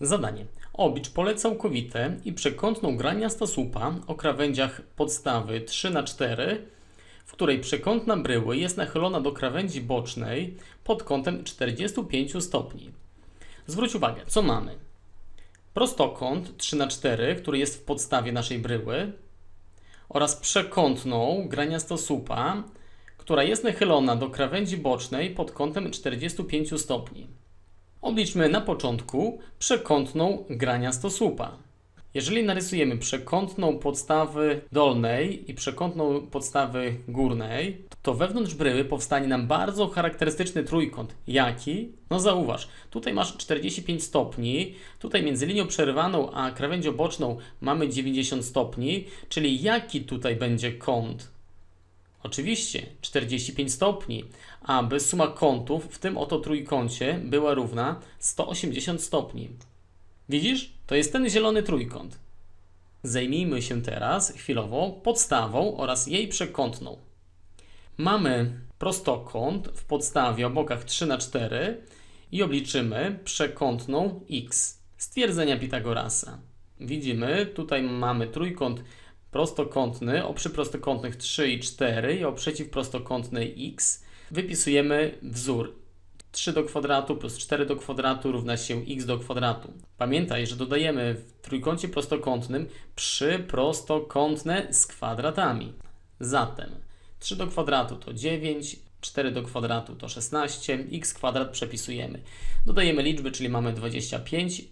Zadanie. Oblicz pole całkowite i przekątną graniasta słupa o krawędziach podstawy 3 na 4 w której przekątna bryły jest nachylona do krawędzi bocznej pod kątem 45 stopni. Zwróć uwagę, co mamy? Prostokąt 3 na 4 który jest w podstawie naszej bryły oraz przekątną graniastosłupa, która jest nachylona do krawędzi bocznej pod kątem 45 stopni. Obliczmy na początku przekątną graniastosłupa. Jeżeli narysujemy przekątną podstawy dolnej i przekątną podstawy górnej, to wewnątrz bryły powstanie nam bardzo charakterystyczny trójkąt. Jaki? No zauważ, tutaj masz 45 stopni, tutaj między linią przerywaną a krawędzią boczną mamy 90 stopni, czyli jaki tutaj będzie kąt? Oczywiście 45 stopni, aby suma kątów w tym oto trójkącie była równa 180 stopni. Widzisz? To jest ten zielony trójkąt. Zajmijmy się teraz chwilowo podstawą oraz jej przekątną. Mamy prostokąt w podstawie o bokach 3 na 4 i obliczymy przekątną x. Stwierdzenia Pitagorasa. Widzimy, tutaj mamy trójkąt prostokątny o przyprostokątnych 3 i 4 i o przeciwprostokątnej x. Wypisujemy wzór 3 do kwadratu plus 4 do kwadratu równa się x do kwadratu. Pamiętaj, że dodajemy w trójkącie prostokątnym przyprostokątne z kwadratami. Zatem 3 do kwadratu to 9, 4 do kwadratu to 16, x kwadrat przepisujemy. Dodajemy liczby, czyli mamy 25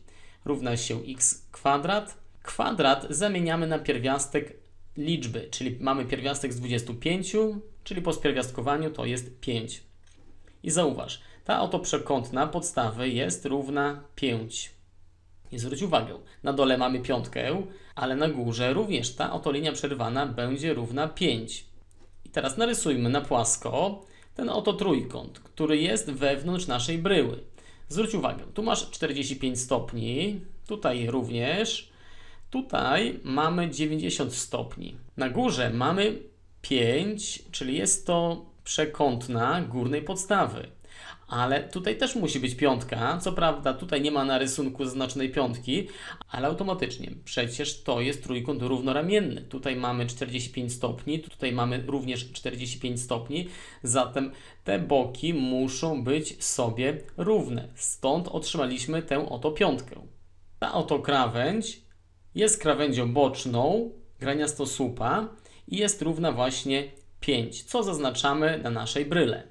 równa się x kwadrat. Kwadrat zamieniamy na pierwiastek liczby, czyli mamy pierwiastek z 25, czyli po spierwiastkowaniu to jest 5. I zauważ, ta oto przekątna podstawy jest równa 5. I zwróć uwagę, na dole mamy piątkę, ale na górze również ta oto linia przerwana będzie równa 5. I teraz narysujmy na płasko ten oto trójkąt, który jest wewnątrz naszej bryły. Zwróć uwagę, tu masz 45 stopni, tutaj również, tutaj mamy 90 stopni. Na górze mamy 5, czyli jest to przekątna górnej podstawy. Ale tutaj też musi być piątka. Co prawda, tutaj nie ma na rysunku zaznaczonej piątki, ale automatycznie. Przecież to jest trójkąt równoramienny. Tutaj mamy 45 stopni, tutaj mamy również 45 stopni, zatem te boki muszą być sobie równe. Stąd otrzymaliśmy tę oto piątkę. Ta oto krawędź jest krawędzią boczną graniastosłupa i jest równa właśnie 5, co zaznaczamy na naszej bryle.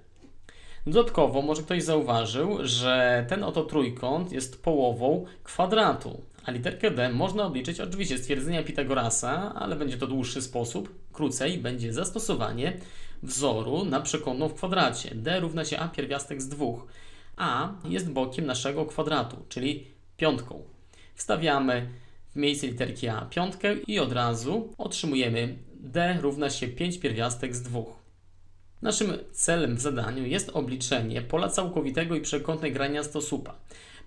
Dodatkowo może ktoś zauważył, że ten oto trójkąt jest połową kwadratu, a literkę D można obliczyć oczywiście stwierdzenia Pitagorasa, ale będzie to dłuższy sposób. Krócej będzie zastosowanie wzoru na przekątną w kwadracie. D równa się A pierwiastek z dwóch. A jest bokiem naszego kwadratu, czyli piątką. Wstawiamy w miejsce literki A piątkę i od razu otrzymujemy D równa się 5 pierwiastek z dwóch. Naszym celem w zadaniu jest obliczenie pola całkowitego i przekątnej graniastosłupa.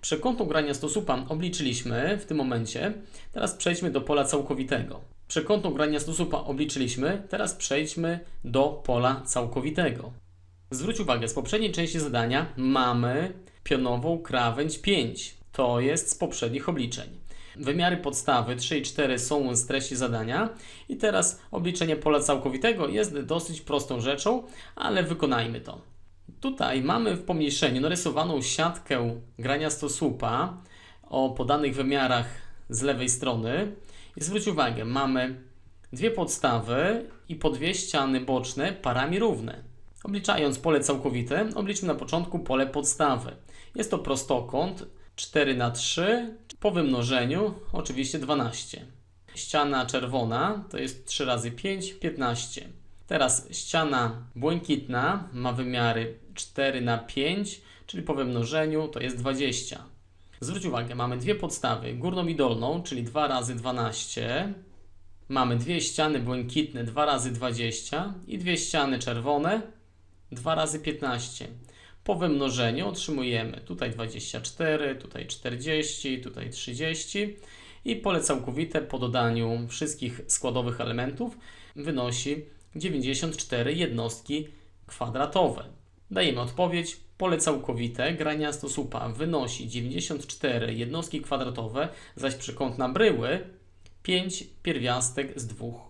Przekątną graniastosłupa obliczyliśmy w tym momencie. Teraz przejdźmy do pola całkowitego. Przekątną graniastosłupa obliczyliśmy. Teraz przejdźmy do pola całkowitego. Zwróć uwagę, z poprzedniej części zadania mamy pionową krawędź 5. To jest z poprzednich obliczeń. Wymiary podstawy 3 i 4 są z treści zadania i teraz obliczenie pola całkowitego jest dosyć prostą rzeczą, ale wykonajmy to. Tutaj mamy w pomniejszeniu narysowaną siatkę graniastosłupa o podanych wymiarach z lewej strony i zwróć uwagę, mamy dwie podstawy i po dwie ściany boczne parami równe. Obliczając pole całkowite, obliczmy na początku pole podstawy. Jest to prostokąt 4 na 3 po wymnożeniu oczywiście 12. Ściana czerwona to jest 3 razy 5, 15. Teraz ściana błękitna ma wymiary 4 na 5, czyli po wymnożeniu to jest 20. Zwróć uwagę, mamy dwie podstawy, górną i dolną, czyli 2 razy 12. Mamy dwie ściany błękitne 2 razy 20 i dwie ściany czerwone 2 razy 15. Po wymnożeniu otrzymujemy tutaj 24, tutaj 40, tutaj 30 i pole całkowite po dodaniu wszystkich składowych elementów wynosi 94 jednostki kwadratowe. Dajemy odpowiedź Pole całkowite graniasto słupa wynosi 94 jednostki kwadratowe, zaś przekątna bryły 5 pierwiastek z dwóch